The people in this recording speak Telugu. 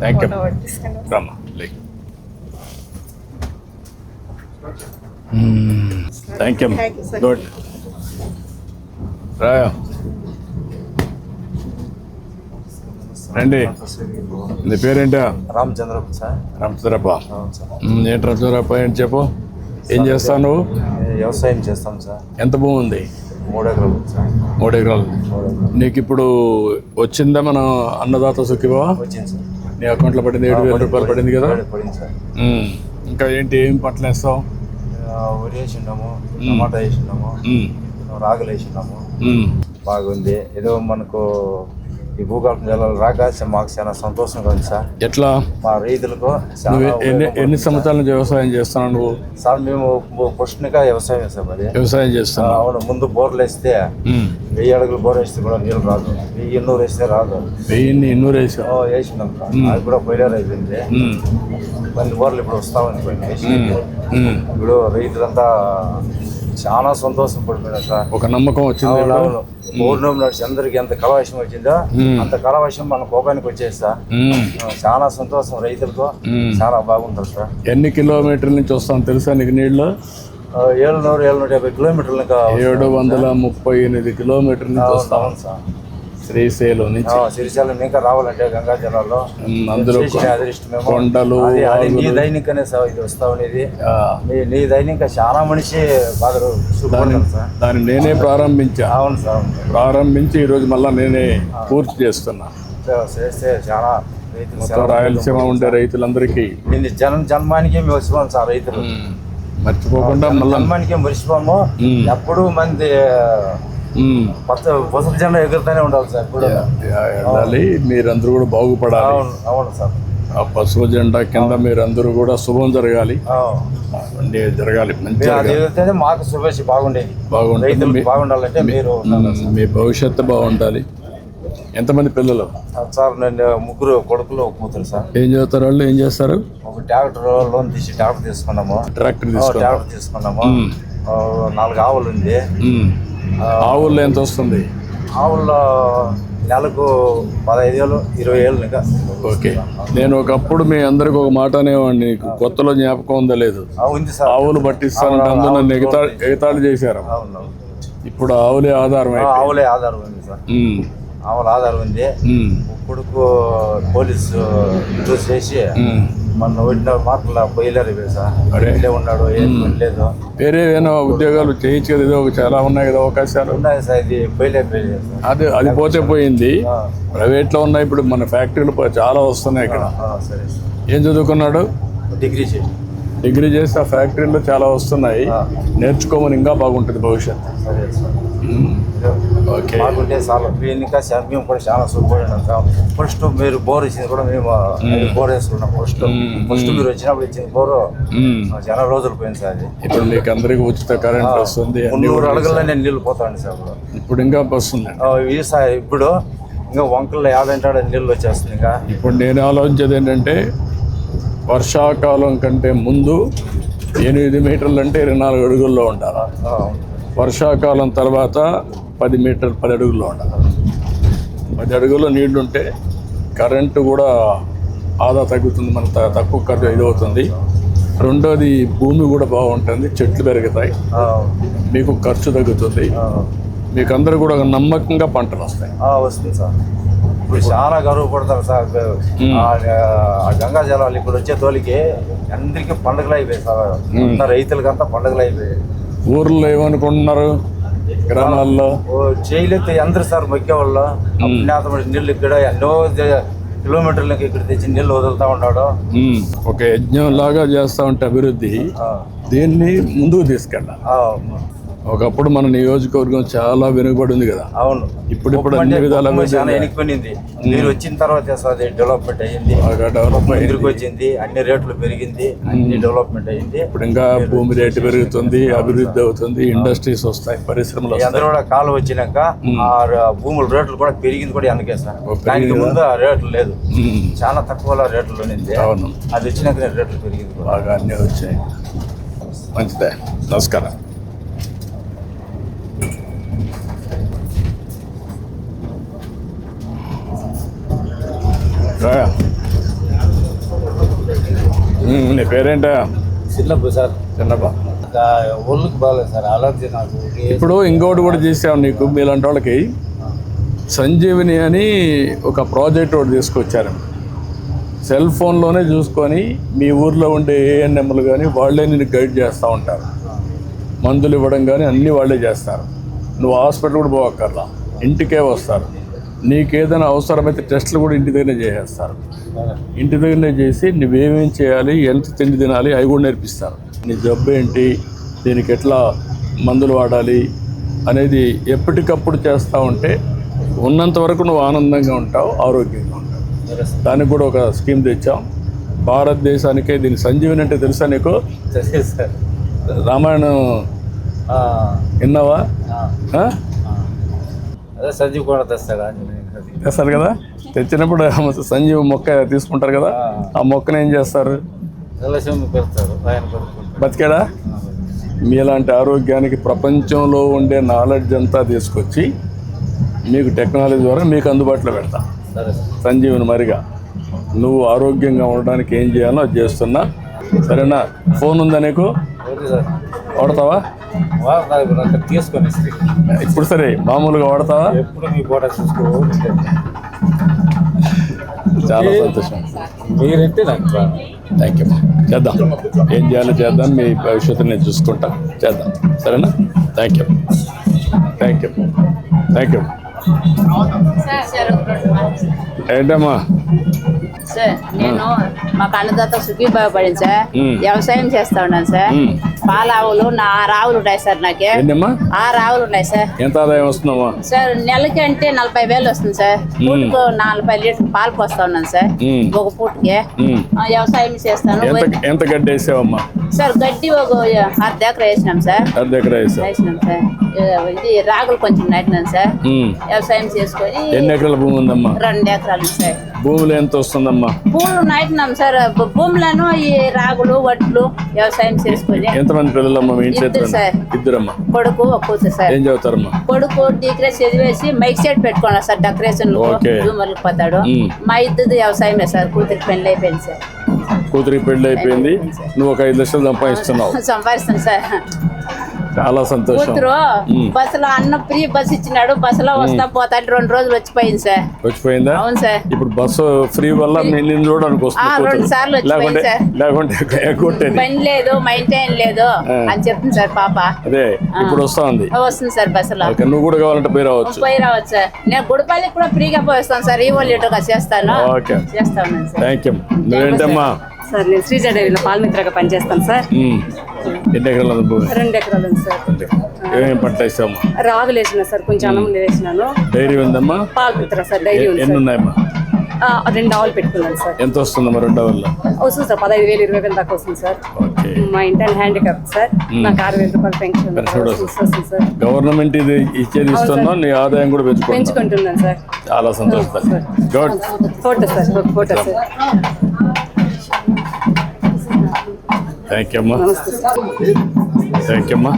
థ్యాంక్ యూ రమ్మా లే thank you Thank you, sir. Good రాయా రండి నీ పేరేంటా? రామచంద్ర సార్. రామచంద్రప్ప సార్. మ్, ఏంటి రామచంద్రప్ప ఏంటి చెప్పు? ఏం చేస్తావు నువ్వు? వ్యవసాయం చేస్తాం సార్. ఎంత భూమి ఉంది మూడు ఎకరాలు మూడు ఎకరాలు మూడు ఎకరాలు నీకు ఇప్పుడు వచ్చిందా మన అన్నదాత సుఖివా వచ్చింది సార్. నీ అకౌంట్లో పడింది ఏడు వేల రూపాయలు పడింది కదా? ఇంకా ఏంటి ఏం పంటలు వేస్తావు వరి వేసిండాము టమాటా వేసిండాము మ్, రాగులు వేసిండాము. మ్, బాగుంది. ఏదో మనకు ఈ భూగర్భ జలాలు రాక మాకు చాలా సంతోషంగా ఉంది సార్. ఎట్లా? మా రైతులకు నువ్వు ఎన్ని ఎన్ని సార్. సంవత్సరాల నుంచి వ్యవసాయం చేస్తున్నావు నువ్వు? సార్ మేము పుష్టిగా వ్యవసాయం చేస్తాం అది వ్యవసాయం చేస్తున్నావు. అవును ముందు బోర్లు వేస్తే వెయ్యి అడుగులు బోర్ వేస్తే కూడా నీళ్ళు రాదు. వెయ్యి ఎన్నూరు వేస్తే రాదు. వెయ్యిన్ని ఎన్నూరు వేసావు? ఓ, వేసినాం సార్. అది కూడా పోయినారు అయిపోయింది. కొన్ని బోర్లు ఇప్పుడు వస్తామని మ్. ఇప్పుడు రైతులంతా చాలా సంతోషం పడిపోయినారు సార్. ఒక నమ్మకం వచ్చింది అవును. పౌర్ణమి నాడు అందరికి ఎంత కలవశం వచ్చిందో. అంత కలవశం మన కోపానికి వచ్చేది సార్. చాలా సంతోషం రైతులకు మ్. చాలా బాగుంటుంది సార్. ఎన్ని కిలోమీటర్ల నుంచి వస్తాం తెలుసా నీకు నీళ్ళు? ఆ, ఏడునూరు ఏడునూట యాభై కిలోమీటర్లు ఏడు వందల ముప్పై ఎనిమిది కిలోమీటర్ల నుంచి వస్తాం. సార్. శ్రీశైలం నుంచి సిరిసిల్ల ఇంకా రావాలంటే గంగా జిల్లాలో. అందులో అదృష్టమేమో. కొండలు, అది నీ సార్ ఇది వస్తా ఉండేది. నీ దైనిక చాలా మనిషి సార్. దాన్ని నేనే ప్రారంభించా. అవును సార్. ప్రారంభించి ఈరోజు మళ్ళీ నేనే పూర్తి చేస్తున్నా. చేస్తే చాలా రాయలసీమ ఉండే రైతులందరికీ. జనం జన్మానికి మేము వచ్చిపోం సార్ రైతులు. మర్చిపోకుండా మళ్ళీ జన్మానికి మరిచిపోము. ఎప్పుడు మంది మ్, కొత్త పసుపు జెండా ఎగురుతూనే ఉండాలి సార్ ఇప్పుడు. వెళ్ళాలి. మీరందరూ కూడా బాగుపడాలి. అవును అవును సార్. ఆ పసుపు జెండా కింద మీరందరూ కూడా శుభం జరగాలి. అన్నీ జరగాలి మంచిగా మాకు శుభేష్ బాగుండేది. బాగుంటుంది. బాగుండాలంటే మీరు మ్, భవిష్యత్తు బాగుండాలి. ఎంతమంది పిల్లలు? సార్. నేను ముగ్గురు కొడుకులు కూతురు సార్. ఏం చదువుతారు వాళ్ళు? ఏం చేస్తారు? ఒక ట్రాక్టర్ లోన్ తీసి ట్రాక్టర్ తీసుకున్నాము. ట్రాక్టర్ ట్రాక్టర్ తీసుకున్నాము. నాలుగు ఆవులు ఉంది. ఆవుల్లో ఎంత వస్తుంది? ఆవుల్లో నెలకు పదహైదు వేలు ఇరవై ఏళ్ళు ఇంకా. ఓకే. నేను ఒకప్పుడు మీ అందరికి ఒక మాట అనేవాడిని కొత్తలో జ్ఞాపకం ఉందా లేదు? ఆ, ఉంది సార్. ఆవులు పట్టిస్తానంటే అందరూ నన్ను ఎగతా ఎగతాళి చేశారు. ఇప్పుడు ఆవులే ఆధారం. ఆవులే ఆధారం ఉంది సార్. మ్, ఆవుల ఆధారం ఉంది. కొడుకు పోలీసు చేసి మ్. మన ఒడిన మార్కుల పోయలేరు ఇవి సార్. ఉన్నాడు ఏం లేదు వేరే ఏదైనా ఉద్యోగాలు చేయొచ్చు కదా ఏదో ఒక చాలా ఉన్నాయి కదా అవకాశాలు? ఉన్నాయి సార్ ఇది సార్. అది అది పోతే పోయింది. ప్రైవేట్లో ఉన్నాయి ఇప్పుడు మన ఫ్యాక్టరీలు చాలా వస్తున్నాయి ఇక్కడ. ఏం చదువుకున్నాడు? డిగ్రీ చేసి డిగ్రీ చేస్తే ఆ ఫ్యాక్టరీలో చాలా వస్తున్నాయి. నేర్చుకోమని ఇంకా బాగుంటుంది భవిష్యత్తు ఓకే. మాకుంటే చాలా. ఇంకా మేము కూడా చాలా సుఖపడినాం సార్ ఫస్ట్ మీరు బోర్ ఇచ్చింది కూడా మేము బోర్ వేసుకున్నాం ఫస్ట్. ఫస్ట్ మీరు వచ్చినప్పుడు ఇచ్చిన బోరు. చాలా రోజులు పోయింది సార్ ఇప్పుడు మీకు అందరికి ఉచిత కరెంట్ వస్తుంది కూడా అడుగుల్లో నేను నీళ్ళు పోతాండి సార్ ఇప్పుడు. ఇంకా వస్తుంది సార్ ఇప్పుడు ఇంకా వంకల్లో యాభై నీళ్ళు వచ్చేస్తుంది ఇంకా. ఇప్పుడు నేను ఆలోచించేది ఏంటంటే వర్షాకాలం కంటే ముందు ఎనిమిది మీటర్లు అంటే ఇరవై నాలుగు అడుగుల్లో ఉండాలి? వర్షాకాలం తర్వాత పది మీటర్ పది అడుగుల్లో ఉండాలి? పది అడుగుల్లో నీళ్ళు ఉంటే కరెంటు కూడా ఆదా తగ్గుతుంది మన తక్కువ ఖర్చు ఇది అవుతుంది రెండోది భూమి కూడా బాగుంటుంది చెట్లు పెరుగుతాయి. మీకు ఖర్చు తగ్గుతుంది. మీకు అందరూ కూడా నమ్మకంగా పంటలు వస్తాయి. వస్తుంది సార్. ఇప్పుడు చాలా గర్వపడతారు సార్. గంగా జలాలు ఇప్పుడు వచ్చే తోలికి అందరికీ పండుగలు అయిపోయాయి సార్. రైతులకంతా పండుగలు అయిపోయాయి. ఊర్లో ఏమనుకుంటున్నారు? గ్రామాల్లో? ఓ చేయలేతే అందరు సార్ మొక్కే వాళ్ళు అజ్ఞాతమైన నీళ్ళు ఇక్కడ ఎన్నో కిలోమీటర్లకి ఇక్కడ తెచ్చి నీళ్ళు వదులుతా ఉన్నాడు. ఉమ్, ఒక యజ్ఞం లాగా చేస్తా ఉంటే అభివృద్ధి. దీన్ని ముందుకు తీసుకెళ్ళాలి. ఒకప్పుడు మన నియోజకవర్గం చాలా వెనుకబడి ఉంది కదా. అవును. ఇప్పుడు ఇప్పుడు అన్ని విధాల వెనక్కిపోయింది మీరు వచ్చిన తర్వాత అది డెవలప్మెంట్ అయ్యింది. బాగా డెవలప్ అయింది. ఎదురుకు వచ్చింది. అన్ని రేట్లు పెరిగింది. అన్ని డెవలప్మెంట్ అయ్యింది. ఇప్పుడు ఇంకా భూమి రేటు పెరుగుతుంది అభివృద్ధి అవుతుంది ఇండస్ట్రీస్ వస్తాయి పరిశ్రమలు అందరూ కూడా కాలు వచ్చినాక ఆ భూముల రేట్లు కూడా పెరిగింది కూడా వెనకే సార్. దానికి? ముందు ఆ రేట్లు లేదు. చాలా తక్కువ రేట్లు ఉన్నింది. అవును. అది వచ్చినాక రేట్లు పెరిగింది. బాగా అన్నీ వచ్చాయి. మంచిదే. నమస్కారం. నీ పేరేంటా? చిన్నప్పుడు సార్. చిన్నప్ప? ఒళ్ళుకి బాగాలేదు సార్ అలర్జీ నాకు. ఇప్పుడు ఇంకోటి కూడా చేసాం నీకు మీలాంటి వాళ్ళకి. సంజీవిని అని ఒక ప్రాజెక్ట్ ఒకటి తీసుకొచ్చారు. సెల్ ఫోన్లోనే చూసుకొని మీ ఊర్లో ఉండే ఏఎన్ఎంలు కానీ వాళ్ళే నిన్ను గైడ్ చేస్తూ ఉంటారు. మందులు ఇవ్వడం కానీ అన్నీ వాళ్ళే చేస్తారు. నువ్వు హాస్పిటల్ కూడా పోవక్కర్లా. ఇంటికే వస్తారు. నీకేదైనా అవసరమైతే టెస్టులు కూడా ఇంటి దగ్గరనే చేసేస్తారు. ఇంటి దగ్గరనే చేసి నువ్వేమేం చేయాలి ఎంత తిండి తినాలి అవి కూడా నేర్పిస్తారు. నీ జబ్బు ఏంటి దీనికి ఎట్లా మందులు వాడాలి అనేది ఎప్పటికప్పుడు చేస్తూ ఉంటే ఉన్నంత వరకు నువ్వు ఆనందంగా ఉంటావు ఆరోగ్యంగా ఉంటావు. దానికి కూడా ఒక స్కీమ్ తెచ్చాం. భారతదేశానికే దీని సంజీవని అంటే తెలుసా నీకు? రామాయణం విన్నావా? సంజీవ్ కూడా తెస్తాడు. తెస్తారు కదా? తెచ్చినప్పుడు సంజీవ మొక్క తీసుకుంటారు కదా? ఆ. మొక్కను ఏం చేస్తారు? బతికాడా? మీలాంటి ఆరోగ్యానికి ప్రపంచంలో ఉండే నాలెడ్జ్ అంతా తీసుకొచ్చి మీకు టెక్నాలజీ ద్వారా మీకు అందుబాటులో పెడతా. సంజీవుని మరిగా. నువ్వు ఆరోగ్యంగా ఉండడానికి ఏం చేయాలో అది చేస్తున్నా. సరేనా? ఫోన్ ఉందా నీకు? వాడతావా? తీసుకొని. ఇప్పుడు సరే మామూలుగా వాడతావా? ఎప్పుడు మీ చూసుకోవాలి చాలా సంతోషం. మీరంటే నాకు. థ్యాంక్ యూ చేద్దాం. ఏం చేయాలో చేద్దాం. మీ భవిష్యత్తు నేను చూసుకుంటా. చేద్దాం. సరేనా? Thank you thank you thank you ఏంటమ్మా? సార్ నేను మా కళ్ళదాత సుఖీ బాగుపడింది సార్. వ్యవసాయం చేస్తా ఉన్నాను సార్. పాల ఆవులు నా ఆరు ఆవులు ఉన్నాయి సార్ నాకే. ఏంటమ్మా? ఆరు ఆవులు ఉన్నాయి సార్. ఎంత ఆదాయం వస్తుందమ్మా? సార్ నెలకి అంటే నలభై వేలు వస్తుంది సార్. పూటకు నలభై లీటర్ పాలు పోస్తా ఉన్నాను సార్. ఒక పూటకి. ఆ, వ్యవసాయం చేస్తాను. ఎంత ఎంత గడ్డి వేసావమ్మా? సార్ గడ్డి ఒక అర్ధ ఎకర వేసినాం సార్. అర్ధ ఎకర వేసావు. వేసినాం సార్. ఇది రాగులు కొంచెం నాటినాను సార్. ఉమ్. వ్యవసాయం చేసుకొని ఎన్ని ఎకరాల భూమి ఉందమ్మా? రెండు ఎకరాలు సార్. భూమిలో ఎంత వస్తుందమ్మా? పూలు నాటినాం సార్. భూములను ఈ రాగులు వడ్లు వ్యవసాయం చేసుకొని ఎంతమంది పిల్లలమ్మా మీ ఇంట్లో. ఇద్దరమ్మా. కొడుకు కూతురు సార్. ఏం చదువుతారమ్మా? కొడుకు డిగ్రీ చదివేసి మైక్ సెట్ పెట్టుకున్నాడు సార్ డెకరేషన్ పోతాడు. మ్. ఇద్దరు వ్యవసాయమే సార్ కూతురికి పెళ్ళి అయిపోయింది సార్. కూతురికి పెళ్ళి అయిపోయింది. నువ్వు ఒక ఐదు లక్షలు సంపాదిస్తున్నావు. సంపాదిస్తాను సార్. చాలా సంతోషం. కూతురు. బస్సులో అన్న ఫ్రీ బస్ ఇచ్చినాడు. బస్సులో వస్తా పోతా రెండు రోజులు వచ్చిపోయింది సార్. వచ్చిపోయిందా? అవును సార్. ఇప్పుడు బస్సు ఫ్రీ వల్ల నేను నిన్ను చూడడానికి రెండు. సార్లు వచ్చిపోయింది సార్. లేకుంటే పని లేదు మైంటైన్ లేదు. అని చెప్తుంది సార్ పాప. అదే ఇప్పుడు వస్తా ఉంది వస్తుంది సార్ బస్సులో. నువ్వు కూడా కావాలంటే పోయి రావచ్చు. పోయి రావచ్చు సార్. నేను గుడిపల్లికి కూడా ఫ్రీగా పోయి వస్తాను సార్. ఈ లీటర్గా చేస్తాను. ఓకే. చేస్తా ఉన్నాను సార్. థ్యాంక్ యూ నువ్వేంటమ్మా? సార్ నేను శ్రీజ డైరీలో పాలమిత్రగా పనిచేస్తాను సార్. ఎన్ని ఎకరాల రెండు ఎకరాలు ఉంది సార్. ఏమేమి పంట వేసావమ్మా రాగులు వేసిన సార్ కొంచెం అన్నం వేసినాను. డైరీ ఉందమ్మా? పాలమిత్ర సార్ డైరీ ఉంది ఎన్ని సార్. ఉన్నాయమ్మా? రెండు ఆవులు పెట్టుకున్నాను సార్. ఎంత వస్తుందమ్మా రెండో వల్ల వస్తుంది సార్ పదహైదు వేలు ఇరవై వేలు దాకా వస్తుంది సార్. మా ఇంటర్ హ్యాండిక్యాప్ సార్. నాకు ఆరు వేల రూపాయలు పెన్షన్ వస్తుంది. సార్. గవర్నమెంట్ ఇది ఇచ్చేది ఇస్తుందో? నీ ఆదాయం కూడా పెంచుకుంటున్నాను సార్. చాలా సంతోషం good. Photo sir photo sir. Thank you అమ్మా నమస్తే సార్ థ్యాంక్ యూ అమ్మా